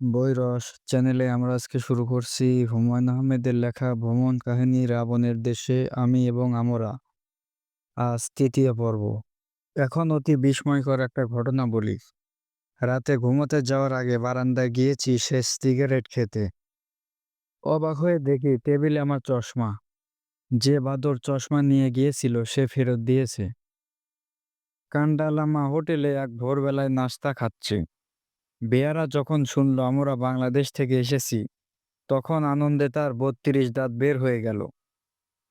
বইরস চ্যানেলে আমরা আজকে শুরু করছি হুমায়ূন আহমেদের লেখা ভ্রমণ কাহিনী রাবণের দেশে আমি এবং আমরা। আজ তৃতীয় পর্ব। এখন অতি বিস্ময়কর একটা ঘটনা বলি। রাতে ঘুমোতে যাওয়ার আগে বারান্দায় গিয়েছি শেষ সিগারেট খেতে। অবাক হয়ে দেখি টেবিলে আমার চশমা। যে বাদর চশমা নিয়ে গিয়েছিল সে ফেরত দিয়েছে। কান্ডালামা হোটেলে এক ভোরবেলায় নাস্তা খাচ্ছে। বেয়ারা যখন শুনল, আমরা বাংলাদেশ থেকে এসেছি তখন আনন্দে তার বত্রিশ দাঁত বের হয়ে গেল।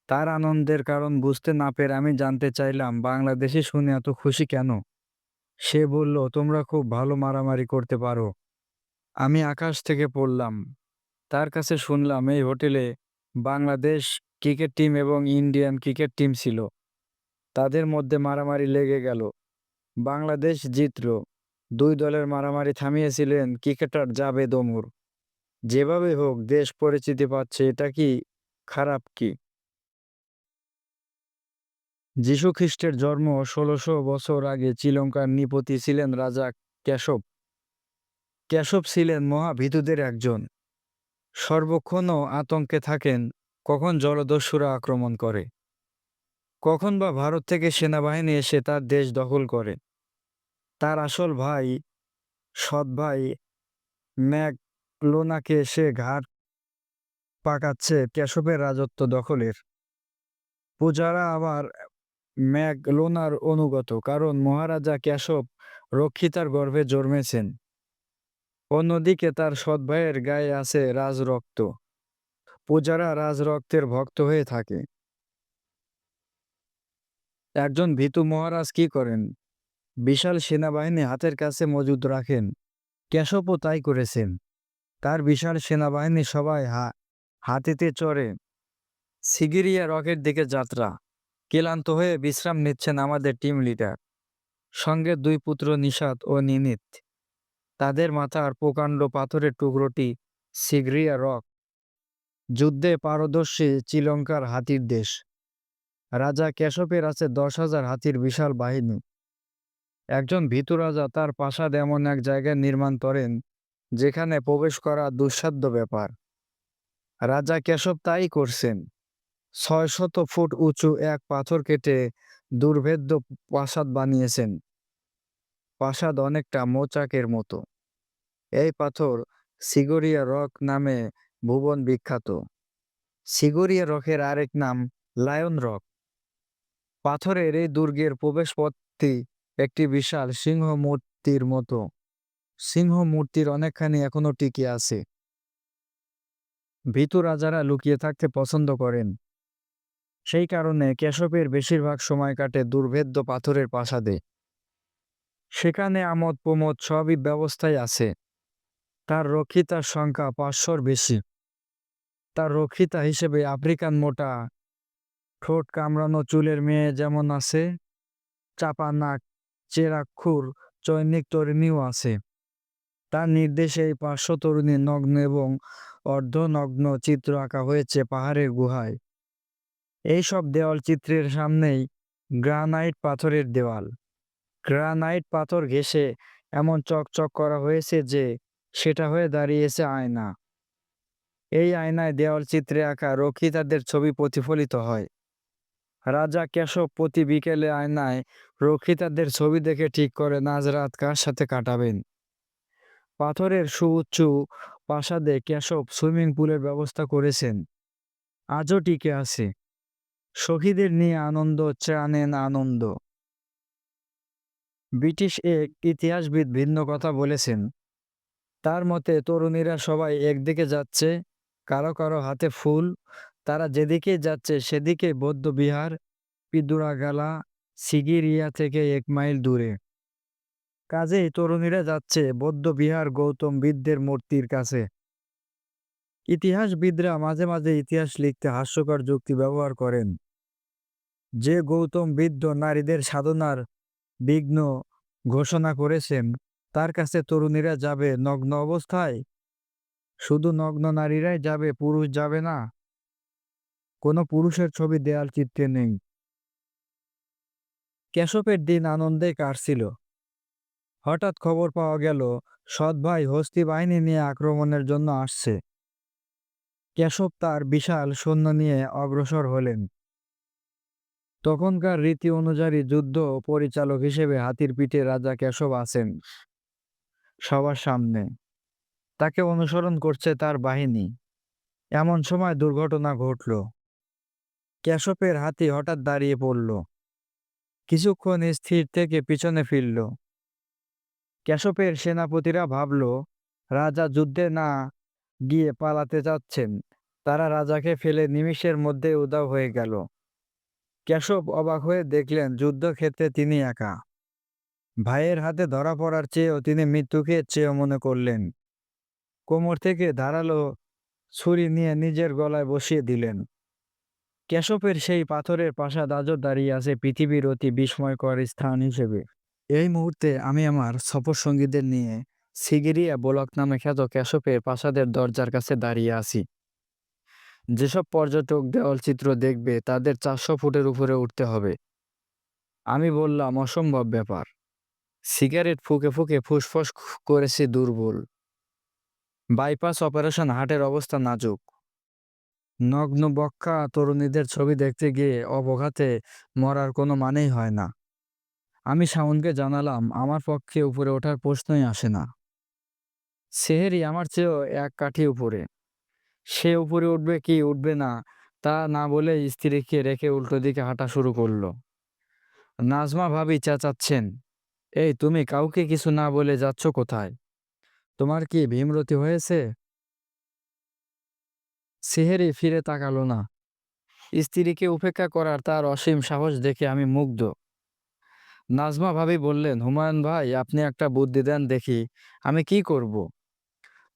তার আনন্দের কারণ বুঝতে না পেরে আমি জানতে চাইলাম, বাংলাদেশি শুনে এত খুশি কেন? সে বলল, তোমরা খুব ভালো মারামারি করতে পারো। আমি আকাশ থেকে পড়লাম। তার কাছে শুনলাম, এই হোটেলে বাংলাদেশ ক্রিকেট টিম এবং ইন্ডিয়ান ক্রিকেট টিম ছিল। তাদের মধ্যে মারামারি লেগে গেল। বাংলাদেশ জিতল। দুই দলের মারামারি থামিয়েছিলেন ক্রিকেটার জাভেদ ওমর। যেভাবে হোক, দেশ পরিচিতি পাচ্ছে, এটা কি খারাপ কি? যীশু খ্রিস্টের জন্ম ষোলোশো বছর আগে শ্রীলঙ্কার নিপতি ছিলেন রাজা কেশব। কেশব ছিলেন মহাভীতুদের একজন। সর্বক্ষণও আতঙ্কে থাকেন, কখন জলদস্যুরা আক্রমণ করে। কখন বা ভারত থেকে সেনাবাহিনী এসে তার দেশ দখল করে। তার আসল ভাই, সৎ ভাই ম্যাকলোনাকে সে ঘাট পাকাচ্ছে কেশবের রাজত্ব দখলের। পূজারা আবার ম্যাকলোনার অনুগত, কারণ মহারাজা কেশব রক্ষিতার গর্ভে জন্মেছেন। অন্যদিকে তার সৎ ভাইয়ের গায়ে আছে রাজরক্ত। পূজারা রাজরক্তের ভক্ত হয়ে থাকে। একজন ভীতু মহারাজ কি করেন? বিশাল সেনাবাহিনী হাতের কাছে মজুদ রাখেন। কেশবও তাই করেছেন। তার বিশাল সেনাবাহিনী সবাই হা, হাতিতে চড়ে। সিগিরিয়া রকের দিকে যাত্রা। ক্লান্ত হয়ে বিশ্রাম নিচ্ছেন আমাদের টিম লিডার। সঙ্গে দুই পুত্র নিষাদ ও নিনিত। তাদের মাথার প্রকাণ্ড পাথরের টুকরোটি সিগরিয়া রক। যুদ্ধে পারদর্শী শ্রীলঙ্কার হাতির দেশ। রাজা কেশবের আছে দশ হাজার হাতির বিশাল বাহিনী। একজন ভীতু রাজা তার প্রাসাদ এমন এক জায়গায় নির্মাণ করেন, যেখানে প্রবেশ করা দুঃসাধ্য ব্যাপার। রাজা কেশব তাই করছেন। ছয় শত ফুট উঁচু এক পাথর কেটে দুর্ভেদ্য প্রাসাদ বানিয়েছেন। প্রাসাদ অনেকটা মোচাকের মতো। এই পাথর সিগরিয়া রক নামে ভুবন বিখ্যাত। সিগরিয়া রকের আরেক নাম লায়ন রক। পাথরের এই দুর্গের প্রবেশপথটি একটি বিশাল সিংহ মূর্তির মতো। সিংহ মূর্তির অনেকখানি এখনও টিকে আছে। ভীতু রাজারা লুকিয়ে থাকতে পছন্দ করেন, সেই কারণে কেশবের বেশিরভাগ সময় কাটে দুর্ভেদ্য পাথরের প্রাসাদে। সেখানে আমোদ প্রমোদ সবই ব্যবস্থায় আছে। তার রক্ষিতার সংখ্যা পাঁচশোর বেশি। তার রক্ষিতা হিসেবে আফ্রিকান মোটা, ঠোঁট কামড়ানো চুলের মেয়ে যেমন আছে, চাপা নাক চেরাক্ষুর চৈনিক তরুণীও আছে। তার নির্দেশে এই পাঁচশো তরুণী নগ্ন এবং অর্ধনগ্ন চিত্র আঁকা হয়েছে পাহাড়ের গুহায়। এইসব দেওয়াল চিত্রের সামনেই গ্রানাইট পাথরের দেওয়াল। গ্রানাইট পাথর ঘেঁষে এমন চকচক করা হয়েছে যে সেটা হয়ে দাঁড়িয়েছে আয়না। এই আয়নায় দেওয়াল চিত্রে আঁকা রক্ষিতাদের ছবি প্রতিফলিত হয়। রাজা কেশব প্রতি বিকেলে আয়নায় রক্ষিতাদের ছবি দেখে ঠিক করে আজ রাত কার সাথে কাটাবেন। পাথরের সুউচ্চু প্রাসাদে কেশব সুইমিং পুলের ব্যবস্থা করেছেন। আজও টিকে আছে। শহীদের নিয়ে আনন্দ চানেন আনন্দ। ব্রিটিশ এক ইতিহাসবিদ ভিন্ন কথা বলেছেন। তার মতে, তরুণীরা সবাই একদিকে যাচ্ছে, কারও কারও হাতে ফুল তারা যেদিকে যাচ্ছে সেদিকে বৌদ্ধ বিহার পিদুরাগালা, সিগিরিয়া থেকে এক মাইল দূরে। কাজেই তরুণীরা যাচ্ছে বৌদ্ধ বিহার গৌতম বিদ্যের মূর্তির কাছে। ইতিহাসবিদরা মাঝে মাঝে ইতিহাস লিখতে হাস্যকর যুক্তি ব্যবহার করেন। যে গৌতম বিদ্য নারীদের সাধনার বিঘ্ন ঘোষণা করেছেন, তার কাছে তরুণীরা যাবে নগ্ন অবস্থায়। শুধু নগ্ন নারীরাই যাবে, পুরুষ যাবে না। কোনো পুরুষের ছবি দেয়াল চিত্রে নেই। কেশবের দিন আনন্দে কাটছিল। হঠাৎ খবর পাওয়া গেল, সৎ ভাই হস্তি বাহিনী নিয়ে আক্রমণের জন্য আসছে। কেশব তার বিশাল সৈন্য নিয়ে অগ্রসর হলেন। তখনকার রীতি অনুযায়ী যুদ্ধ পরিচালক হিসেবে হাতির পিঠে রাজা কেশব আছেন। সবার সামনে। তাকে অনুসরণ করছে তার বাহিনী। এমন সময় দুর্ঘটনা ঘটল। কেশবের হাতি হঠাৎ দাঁড়িয়ে পড়ল। কিছুক্ষণ স্থির থেকে পিছনে ফিরল। কেশবের সেনাপতিরা ভাবল, রাজা যুদ্ধে না গিয়ে পালাতে যাচ্ছেন। তারা রাজাকে ফেলে নিমিষের মধ্যে উদাও হয়ে গেল। কেশব অবাক হয়ে দেখলেন, যুদ্ধক্ষেত্রে তিনি একা। ভাইয়ের হাতে ধরা পড়ার চেয়েও তিনি মৃত্যুকে চেয়েও মনে করলেন। কোমর থেকে ধারালো ছুরি নিয়ে নিজের গলায় বসিয়ে দিলেন। কেশবের সেই পাথরের প্রাসাদ আজও দাঁড়িয়ে আছে পৃথিবীর অতি বিস্ময়কর স্থান হিসেবে। এই মুহূর্তে আমি আমার সফর সঙ্গীদের নিয়ে সিগিরিয়া ব্লক নামে খ্যাত কেশবের প্রাসাদের দরজার কাছে দাঁড়িয়ে আছি। যেসব পর্যটক দেওয়ালচিত্র দেখবে তাদের চারশো ফুটের উপরে উঠতে হবে। আমি বললাম, অসম্ভব ব্যাপার। সিগারেট ফুকে ফুকে ফুসফস করেছি দুর্বল। বাইপাস অপারেশন হার্টের অবস্থা নাজুক। নগ্ন বক্কা তরুণীদের ছবি দেখতে গিয়ে অবঘাতে মরার কোনো মানেই হয় না। আমি শাওনকে জানালাম, আমার পক্ষে উপরে ওঠার প্রশ্নই আসে না। সেহেরি আমার চেয়েও এক কাঠি উপরে। সে উপরে উঠবে কি উঠবে না, তা না বলে স্ত্রীকে রেখে উল্টো দিকে হাঁটা শুরু করল। নাজমা ভাবি চেঁচাচ্ছেন, এই তুমি কাউকে কিছু না বলে যাচ্ছ কোথায়? তোমার কি ভীমরতি হয়েছে? সেহেরি ফিরে তাকালো না। স্ত্রীকে উপেক্ষা করার তার অসীম সাহস দেখে আমি মুগ্ধ। নাজমা ভাবি বললেন, হুমায়ুন ভাই, আপনি একটা বুদ্ধি দেন দেখি, আমি কি করব।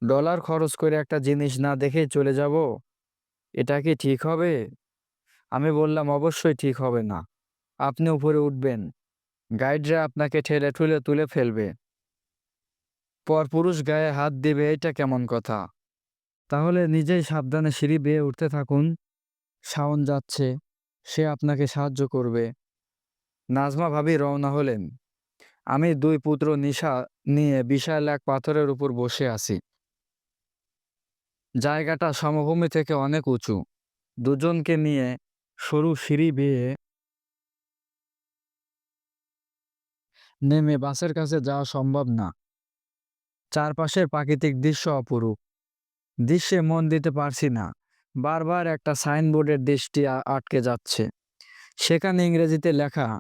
ডলার খরচ করে একটা জিনিস না দেখেই চলে যাব? এটা কি ঠিক হবে? আমি বললাম, অবশ্যই ঠিক হবে না। আপনি উপরে উঠবেন। গাইডরা আপনাকে ঠেলে ঠুলে তুলে ফেলবে। পরপুরুষ গায়ে হাত দিবে এটা কেমন কথা? তাহলে নিজেই সাবধানে সিঁড়ি বেয়ে উঠতে থাকুন। শাওন যাচ্ছে। সে আপনাকে সাহায্য করবে। নাজমা ভাবি রওনা হলেন। আমি দুই পুত্র নিশা নিয়ে বিশাল এক পাথরের উপর বসে আছি। জায়গাটা সমভূমি থেকে অনেক উঁচু। দুজনকে নিয়ে সরু সিঁড়ি বেয়ে নেমে বাসের কাছে যাওয়া সম্ভব না। চারপাশের প্রাকৃতিক দৃশ্য অপরূপ। দৃশ্যে মন দিতে পারছি না। বারবার একটা সাইনবোর্ডের দৃষ্টি আটকে যাচ্ছে। সেখানে ইংরেজিতে লেখা,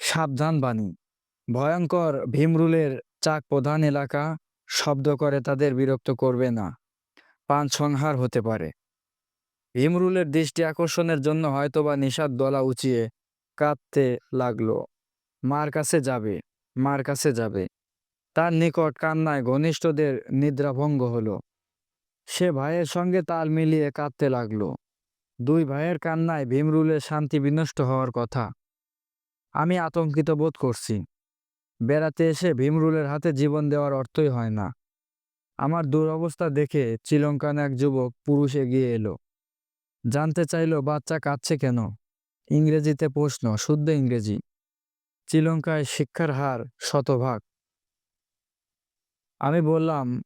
সাবধান বাণী। ভয়ঙ্কর ভীমরুলের চাক প্রধান এলাকা শব্দ করে তাদের বিরক্ত করবে না। পান সংহার হতে পারে। ভীমরুলের দৃষ্টি আকর্ষণের জন্য হয়তোবা নিষাদ দলা উঁচিয়ে কাঁদতে লাগল। মার কাছে যাবে, মার কাছে যাবে। তার নিকট কান্নায় ঘনিষ্ঠদের নিদ্রাভঙ্গ হলো। সে ভাইয়ের সঙ্গে তাল মিলিয়ে কাঁদতে লাগল। দুই ভাইয়ের কান্নায় ভীমরুলের শান্তি বিনষ্ট হওয়ার কথা। আমি আতঙ্কিত বোধ করছি। বেড়াতে এসে ভীমরুলের হাতে জীবন দেওয়ার অর্থই হয় না। আমার দুরবস্থা দেখে শ্রীলঙ্কান এক যুবক পুরুষ এগিয়ে এলো। জানতে চাইলো, বাচ্চা কাঁদছে কেন? ইংরেজিতে প্রশ্ন, শুদ্ধ ইংরেজি। শ্রীলঙ্কায় শিক্ষার হার শতভাগ। আমি বললাম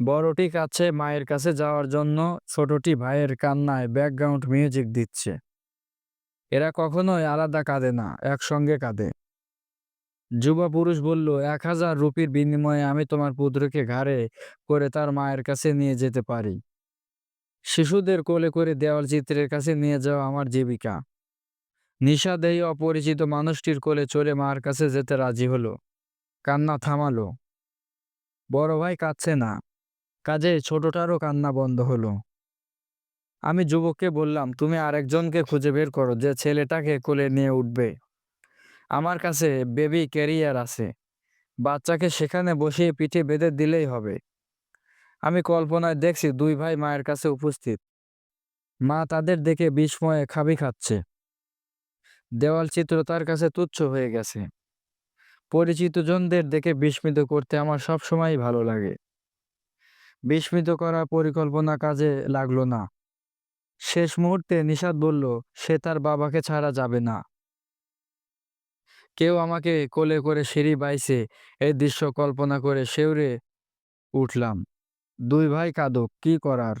বড়টি কাছে মায়ের কাছে যাওয়ার জন্য ছোটটি ভাইয়ের কান্নায় ব্যাকগ্রাউন্ড মিউজিক দিচ্ছে। এরা কখনোই আলাদা কাঁদে না, একসঙ্গে কাঁদে। যুবা পুরুষ বলল, এক হাজার রুপির বিনিময়ে আমি তোমার পুত্রকে ঘাড়ে করে তার মায়ের কাছে নিয়ে যেতে পারি। শিশুদের কোলে করে দেওয়াল চিত্রের কাছে নিয়ে যাওয়া আমার জীবিকা। নিশাদেহী অপরিচিত মানুষটির কোলে চলে মার কাছে যেতে রাজি হলো। কান্না থামালো। বড় ভাই কাঁদছে না। কাজে ছোটটারও কান্না বন্ধ হলো। আমি যুবককে বললাম, তুমি আরেকজনকে খুঁজে বের করো, যে ছেলেটাকে কোলে নিয়ে উঠবে। আমার কাছে বেবি ক্যারিয়ার আছে। বাচ্চাকে সেখানে বসিয়ে পিঠে বেঁধে দিলেই হবে। আমি কল্পনায় দেখছি দুই ভাই মায়ের কাছে উপস্থিত। মা তাদের দেখে বিস্ময়ে খাবি খাচ্ছে। দেওয়াল চিত্র তার কাছে তুচ্ছ হয়ে গেছে। পরিচিত জনদের দেখে বিস্মিত করতে আমার সব সময় ভালো লাগে। বিস্মিত করার পরিকল্পনা কাজে লাগল না। শেষ মুহূর্তে নিষাদ বলল, সে তার বাবাকে ছাড়া যাবে না। কেউ আমাকে কোলে করে সিঁড়ি বাইছে এই দৃশ্য কল্পনা করে শেউরে উঠলাম। দুই ভাই কাঁদো কি করার?